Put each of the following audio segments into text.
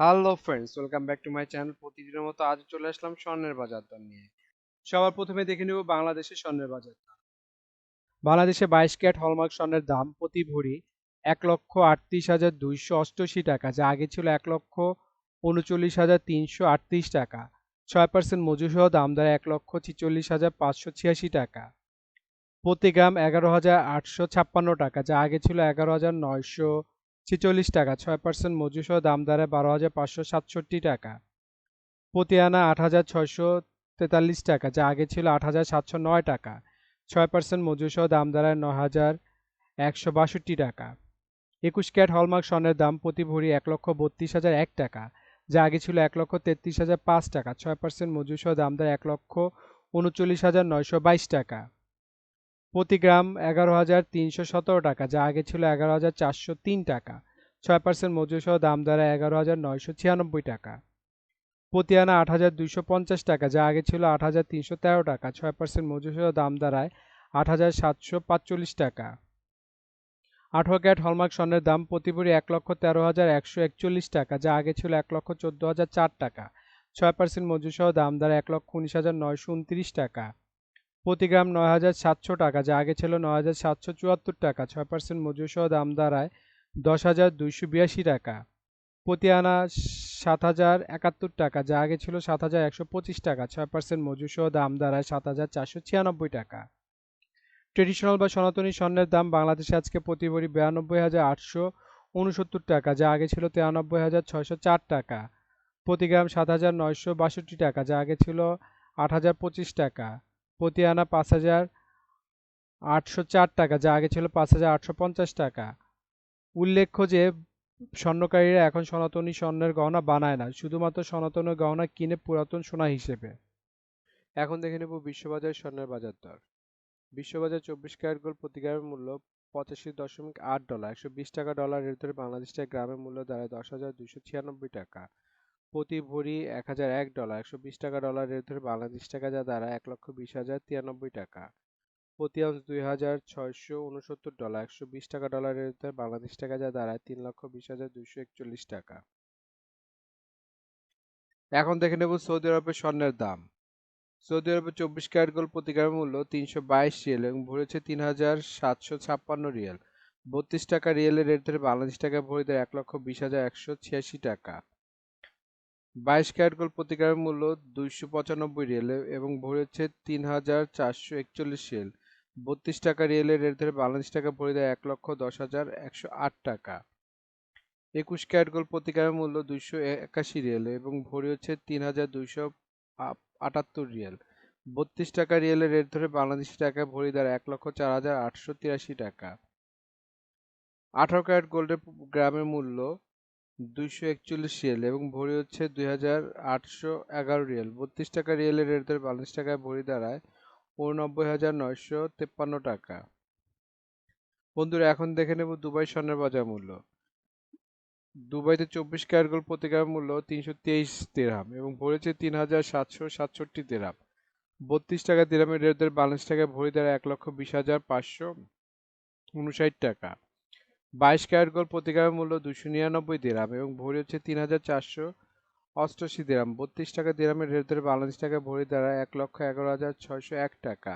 Hello friends welcome back to my channel প্রতিদিনের মতো আজ চলে আসলাম স্বর্ণের বাজার দর নিয়ে। সবার প্রথমে দেখে নেব বাংলাদেশের স্বর্ণের বাজার দর। বাংলাদেশে বাইশ ক্যারেট হলমার্ক স্বর্ণের দাম প্রতি ভরি এক লক্ষ আটত্রিশ হাজার দুইশো অষ্টআশি টাকা, যা আগে ছিল এক লক্ষ উনচল্লিশ হাজার তিনশো আটত্রিশ টাকা। ছয় পার্সেন্ট মজুসহ দাম দ্বারা এক লক্ষ ছিচল্লিশ হাজার পাঁচশো ছিয়াশি টাকা। প্রতি গ্রাম এগারো হাজার আটশো ছাপ্পান্ন টাকা, যা আগে ছিল এগারো হাজার নয়শো ছেচল্লিশ টাকা, ছয় পার্সেন্ট মজুসহ দাম দাঁড়ায় বারো হাজার পাঁচশো সাতষট্টি টাকা। প্রতি আনা আট হাজার ছয়শো তেতাল্লিশ টাকা, যা আগে ছিল আট হাজার সাতশো নয় টাকা। ছয় পার্সেন্ট মজুসহ দাম দাঁড়ায় ন হাজার একশো বাষট্টি টাকা। একুশ ক্যারেট হলমার্ক স্বর্ণের দাম প্রতি ভরি এক লক্ষ বত্রিশ হাজার এক টাকা, যা আগে ছিল এক লক্ষ তেত্রিশ হাজার পাঁচ টাকা। ছয় পার্সেন্ট মজুসহ দাম দাঁড়ায় এক লক্ষ উনচল্লিশ হাজার নয়শো বাইশ টাকা। প্রতি গ্রাম এগারো হাজার তিনশো সতেরো টাকা, যা আগে ছিল এগারো হাজার চারশো তিন টাকা। ছয় পার্সেন্ট মজুরিসহ দাম দাঁড়ায় এগারো হাজার নয়শো ছিয়ানব্বই টাকা। প্রতি আনা আট হাজার দুইশো পঞ্চাশ টাকা, যা আগে ছিল আট হাজার তিনশো তেরো টাকা। ছয় পার্সেন্ট মজুরিসহ দাম দাঁড়ায় আট হাজার সাতশো পাঁচচল্লিশ টাকা। আঠারো ক্যারেট হলমার্ক স্বর্ণের দাম প্রতি ভরি এক লক্ষ তেরো হাজার একশো একচল্লিশ টাকা, যা আগে ছিল এক লক্ষ চোদ্দ হাজার চার টাকা। ছয় পার্সেন্ট মজুরিসহ দাম দাঁড়ায় এক লক্ষ উনিশ হাজার নয়শো উনত্রিশ টাকা। প্রতি গ্রাম নয় হাজার সাতশো টাকা, যা আগে ছিল নয় হাজার সাতশো চুয়াত্তর টাকা, ছয় পার্সেন্ট মজুরিসহ দাম দাঁড়ায় দশ হাজার দুইশো বিরাশি টাকা। প্রতি আনা সাত হাজার একাত্তর টাকা, যা আগে ছিল সাত হাজার একশো পঁচিশ টাকা, ছয় পার্সেন্ট মজুরিসহ দাম দাঁড়ায় সাত হাজার চারশো ছিয়ানব্বই টাকা। ট্রেডিশনাল বা সনাতনী স্বর্ণের দাম বাংলাদেশে আজকে প্রতি ভরি বিরানব্বই হাজার আটশো উনসত্তর টাকা, যা আগে ছিল তিরানব্বই হাজার ছয়শো চার টাকা। প্রতি গ্রাম সাত হাজার নয়শো বাষট্টি টাকা, যা আগে ছিল আট হাজার পঁচিশ টাকা। প্রতি আনা পাঁচ হাজার আটশো চার টাকা, যা আগে ছিল পাঁচ হাজার আটশো পঞ্চাশ টাকা। উল্লেখ্য যে, স্বর্ণকারীরা এখন সনাতনী স্বর্ণের গহনা বানায় না, শুধুমাত্র সনাতনের গহনা কিনে পুরাতন সোনা হিসেবে। এখন দেখে নেব বিশ্ববাজার স্বর্ণের বাজার দর। বিশ্ববাজার চব্বিশ ক্যারেট গোল্ড প্রতি মূল্য পঁচাশি দশমিক আট ডলার, একশো বিশ টাকা ডলার রেট ধরে বাংলাদেশ টাকা গ্রামের মূল্য দাঁড়ায় দশ হাজার দুশো ছিয়ানব্বই টাকা। প্রতি ভরি এক হাজার এক ডলার, একশো বিশ টাকা ডলার রেট ধরে বাংলাদেশ টাকা যা দাঁড়ায় এক লক্ষ বিশ হাজার তিরানব্বই টাকা। প্রতি আউন্স দুই হাজার ছয়শো উনসত্তর ডলার, একশো বিশ টাকা ডলার রেট ধরে বাংলাদেশ টাকা যা দাঁড়ায় তিন লক্ষ বিশ হাজার দুইশো একচল্লিশ টাকা। এখন দেখে নেব সৌদি আরবের স্বর্ণের দাম। সৌদি আরবের চব্বিশ ক্যারেট গোল্ড প্রতি মূল্য তিনশো বাইশ রিয়েল এবং ভরেছে তিন হাজার সাতশো ছাপ্পান্ন রিয়েল। বত্রিশ টাকা রিয়েলের রেট ধরে বাংলাদেশ টাকা ভরে দেয় এক লক্ষ বিশ হাজার একশো ছিয়াশি টাকা। বাইশ ক্যারেট গোল্ড প্রতি গ্রামের মূল্য দুইশো পঁচানব্বই রিয়েল এবং ভরে হচ্ছে তিন হাজার চারশো একচল্লিশ রিয়েল। বত্রিশ টাকা রিয়েলের রেট ধরে বাংলাদেশ টাকা ভরে দেয় এক লক্ষ দশ হাজার একশো আট টাকা। একুশ ক্যারেট গোল্ড প্রতি গ্রামের মূল্য দুইশো একাশি রিয়েল এবং ভরি হচ্ছে তিন হাজার দুইশো আটাত্তর রিয়েল। বত্রিশ টাকা রিয়েলের রেট ধরে বাংলাদেশি টাকা ভরি দ্বারা এক লক্ষ চার হাজার আটশো তিরাশি টাকা। আঠারো ক্যারেট গোল্ডের গ্রামের মূল্য দুইশো একচল্লিশ রিয়েল এবং ভরি হচ্ছে দুই হাজার আটশো এগারো রিয়েল। বত্রিশ টাকা রিয়েলের রেট ধরে বাংলাদেশ টাকায় ভরি দাঁড়ায় উননব্বই হাজার নয়শো তেপ্পান্ন টাকা। বন্ধুরা, এখন দেখে নেব দুবাই স্বর্ণের বাজার মূল্য। দুবাইতে চব্বিশ ক্যারেট গোল্ড প্রতি গ্রাম মূল্য তিনশো তেইশ দিরহাম এবং ভরেছে তিন হাজার সাতশো সাতষট্টি দিরহাম বত্রিশ টাকা দিরহামের রেট ধরে বাংলাদেশ টাকায় ভরি দাঁড়ায় এক লক্ষ বিশ হাজার পাঁচশো উনষাট টাকা। বাইশ ক্যারেট গোল্ড প্রতি গ্রামের মূল্য দুশো নিরানব্বই দিরাম এবং ভরি হচ্ছে তিন হাজার চারশো অষ্টআশি দিরাম। বত্রিশ টাকা দিরামের রেট ধরে বাংলাদেশ টাকা ভরি দ্বারা এক লক্ষ এগারো হাজার ছয়শো এক টাকা।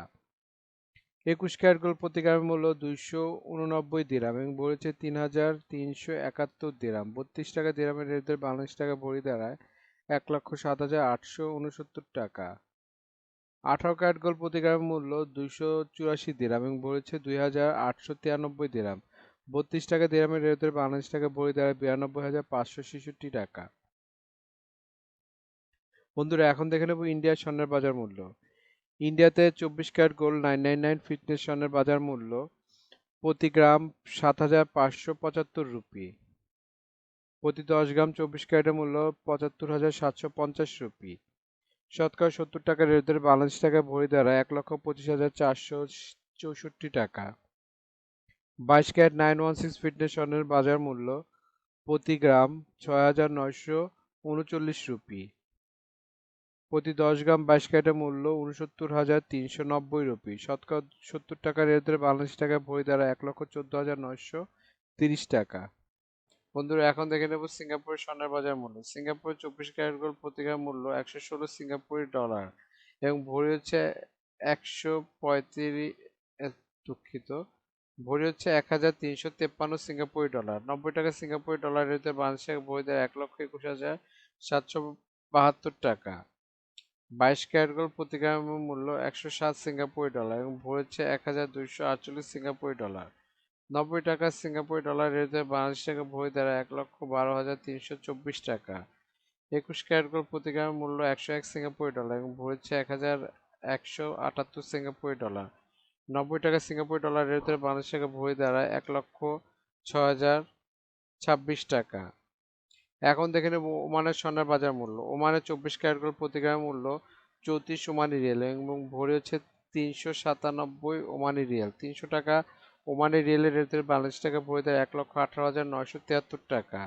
একুশ ক্যারেট গোল্ড প্রতি গ্রামের মূল্য দুইশো উননব্বই দিরাম এবং ভরি হচ্ছে তিন হাজার তিনশো একাত্তর দিরাম। বত্রিশ টাকা দিরামের রেট ধরে বাংলাদেশ টাকা ভরি দাঁড়ায় এক লক্ষ সাত হাজার আটশো উনসত্তর টাকা। আঠারো ক্যারেট গোল্ড প্রতি গ্রামের মূল্য দুইশো চুরাশি দিরাম এবং ভরি হচ্ছে দুই হাজার আটশো তিরানব্বই দিরাম। বত্রিশ টাকা দিরামের রেট ধরে বাংলাদেশ টাকা ভরি দাঁড়ায় বিরানব্বই হাজার পাঁচশো ছেষট্টি টাকা। বন্ধুরা, এখন দেখে নেব ইন্ডিয়ার স্বর্ণের বাজার মূল্য। ইন্ডিয়াতে চব্বিশ carat gold, nine nine nine fitness স্বর্ণের বাজার মূল্য প্রতি গ্রাম সাত হাজার পাঁচশো পঁচাত্তর রুপি। প্রতি দশ গ্রাম চব্বিশ ক্যারেটের মূল্য পঁচাত্তর হাজার সাতশো পঞ্চাশ রুপি। শতকরা সত্তর টাকা রেট ধরে বাংলাদেশ টাকা ভরি দাঁড়ায় এক লক্ষ পঁচিশ হাজার চারশো চৌষট্টি টাকা। বাইশ carat nine one six fitness স্বর্ণের বাজার মূল্য প্রতি গ্রাম ছয় হাজার নয়শো উনচল্লিশ রুপি। প্রতি দশ গ্রাম বাইশ ক্যারেটের মূল্য উনসত্তর হাজার তিনশো নব্বই রুপি। শতকরা সত্তর টাকা রেট ধরে বাংলাদেশ টাকা ভরি দ্বারা এক লক্ষ চোদ্দ হাজার নয়শো তিরিশ টাকা। বন্ধুরা, এখন দেখে নেব সিঙ্গাপুরের স্বর্ণের বাজার মূল্য। সিঙ্গাপুরের চব্বিশ ক্যারেট গোল্ড প্রতি গ্রাম মূল্য একশো ষোলো সিঙ্গাপুরি ডলার এবং ভরি হচ্ছে একশো পঁয়ত্রিশ দুঃখিত ভরি হচ্ছে এক হাজার তিনশো তেপ্পান্ন সিঙ্গাপুরি ডলার। নব্বই টাকা সিঙ্গাপুরি ডলার বাংলাদেশের বই দেয় এক লক্ষ একুশ হাজার সাতশো বাহাত্তর টাকা। বাইশ ক্যারেট গোল্ড প্রতি গ্রামের মূল্য একশো সাত সিঙ্গাপুরি ডলার এবং ভরি হচ্ছে এক হাজার দুইশো আটচল্লিশ সিঙ্গাপুরি ডলার। নব্বই টাকা সিঙ্গাপুরি ডলার রেটে বাংলাদেশ টাকা বই দ্বারা এক লক্ষ বারো হাজার তিনশো চব্বিশ টাকা। একুশ ক্যারেট গোল্ড প্রতি গ্রামের মূল্য একশো এক সিঙ্গাপুরি ডলার এবং ভরি হচ্ছে এক হাজার একশো আটাত্তর সিঙ্গাপুরি ডলার। নব্বই টাকা সিঙ্গাপুরি ডলার রেটে বাংলাদেশ টাকা বই দ্বারা এক লক্ষ ছ হাজার ছাব্বিশ টাকা। এখন দেখে নেব ওমানের স্বর্ণের বাজার মূল্য। ওমানের চব্বিশ ক্যারেট গোল্ড প্রতি গ্রামের মূল্য চৌত্রিশ ওমানি রিয়েল এবং ভরি হচ্ছে তিনশো সাতানব্বই ওমানি রিয়েল। তিনশো টাকা ওমানি রিয়েলের রেটের বাংলাদেশ টাকা ভরি দেয় এক লক্ষ আঠারো হাজার নয়শো তিয়াত্তর টাকা।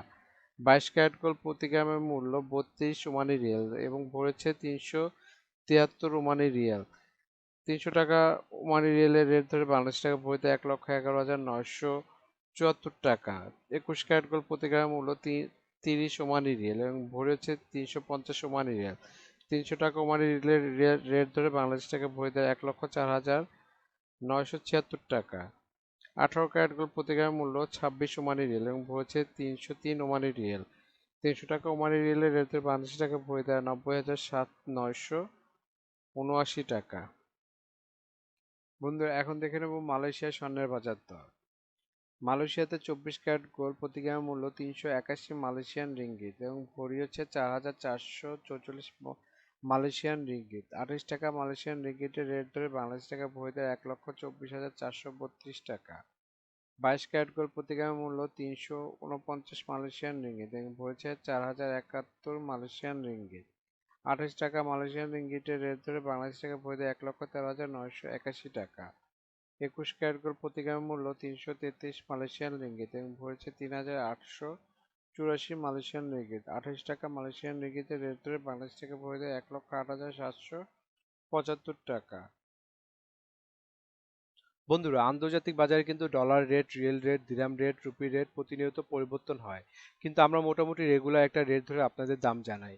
বাইশ ক্যারেট গোল্ড প্রতি গ্রামের মূল্য বত্রিশ ওমানি রিয়েল এবং ভরেছে তিনশো তিয়াত্তর ওমানি রিয়েল। তিনশো টাকা ওমানি রিয়েলের রেট ধরে বাংলাদেশ টাকা দেয় এক লক্ষ এগারো হাজার নয়শো চুয়াত্তর টাকা। একুশ ক্যারেট গোল্ড প্রতি গ্রামের মূল্য তিরিশ ওমানি রিয়েল এবং ভরি হচ্ছে তিনশো পঞ্চাশ ওমানি রিয়েল। তিনশো টাকা ওমানি রিয়েলের রেট ধরে বাংলাদেশ টাকা দেয় এক লক্ষ চার হাজার নয়শো ছিয়াত্তর টাকা। আঠারো ক্যারেট গোল্ড প্রতি গ্রাম মূল্য ছাব্বিশ ওমানি রিয়েল এবং ভরেছে তিনশো তিন ওমানি রিয়েল। তিনশো টাকা ওমানি রিয়েলের রেটের বাংলাদেশ টাকা দেয় নব্বই হাজার সাত নয়শো উনআশি টাকা। বন্ধুরা এখন দেখে নেব মালয়েশিয়া স্বর্ণের বাজার দর মালয়েশিয়াতে চব্বিশ ক্যারেট গোল প্রতি গ্রাম মূল্য তিনশো একাশি মালয়েশিয়ান রিঙ্গিত এবং ভরি হচ্ছে চার হাজার চারশো চৌচল্লিশ মালয়েশিয়ান রিঙ্গিত। আঠাশ টাকা মালয়েশিয়ান রিঙ্গিতের রেট ধরে বাংলাদেশ টাকা ভরিতে এক লক্ষ চব্বিশ হাজার চারশো বত্রিশ টাকা। বাইশ ক্যারেট গোল প্রতি গ্রামের মূল্য তিনশো উনপঞ্চাশ মালয়েশিয়ান রিঙ্গিত এবং ভরেছে চার হাজার একাত্তর মালয়েশিয়ান রিঙ্গিত। আঠাশ টাকা মালয়েশিয়ান রিঙ্গিতের রেট ধরে বাংলাদেশ টাকা দেয় এক লক্ষ তেরো হাজার নয়শো একাশি টাকা। একুশ ক্যারেট গোল্ড প্রতি গ্রামের মূল্য তিনশো তেত্রিশ মালয়েশিয়ান রিঙ্গিত এবং ভরেছে তিন হাজার আটশো চুরাশি মালয়েশিয়ান রিঙ্গিত। আঠাশ টাকা মালয়েশিয়ান রিঙ্গিতের রেট ধরে বাংলাদেশ ভরে দেয় এক লক্ষ আট হাজার সাতশো পঁচাত্তর টাকা। বন্ধুরা, আন্তর্জাতিক বাজারে কিন্তু dollar rate, riyal rate, dirham rate, rupee rate প্রতিনিয়ত পরিবর্তন হয়। কিন্তু আমরা মোটামুটি রেগুলার একটা রেট ধরে আপনাদের দাম জানাই।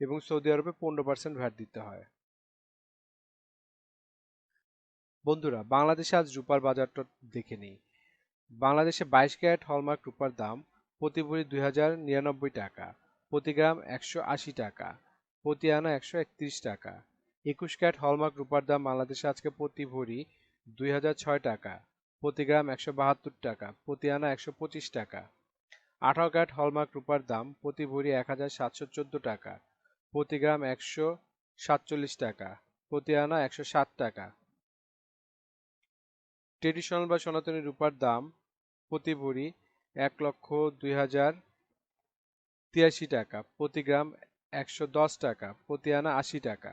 এবং সৌদি আরবে পনেরো পার্সেন্ট ভ্যাট দিতে হয়। বন্ধুরা, বাংলাদেশে আজ রূপার বাজারটা দেখে নিই। বাংলাদেশে বাইশ ক্যারেট হলমার্ক রূপার দাম প্রতি ভরি দুই হাজার নিরানব্বই টাকা, প্রতি গ্রাম একশো আশি টাকা, প্রতি আনা একশো একত্রিশ টাকা। একুশ ক্যারেট হলমার্ক রূপার দাম বাংলাদেশে আজকে প্রতি ভরি দুই হাজার ছয় টাকা, প্রতি গ্রাম একশো বাহাত্তর টাকা, প্রতি আনা একশো পঁচিশ টাকা। আঠারো ক্যারেট হলমার্ক রূপার দাম প্রতি ভরি এক হাজার সাতশো চোদ্দ টাকা প্রতি গ্রাম একশো সাতচল্লিশ টাকা, প্রতি আনা একশো ষাট টাকা। ট্রেডিশনাল বা সনাতনী রূপার দাম প্রতি ভরি এক লক্ষ দুই হাজার তিরাশি টাকা, প্রতি গ্রাম একশো দশ টাকা, প্রতি আনা আশি টাকা।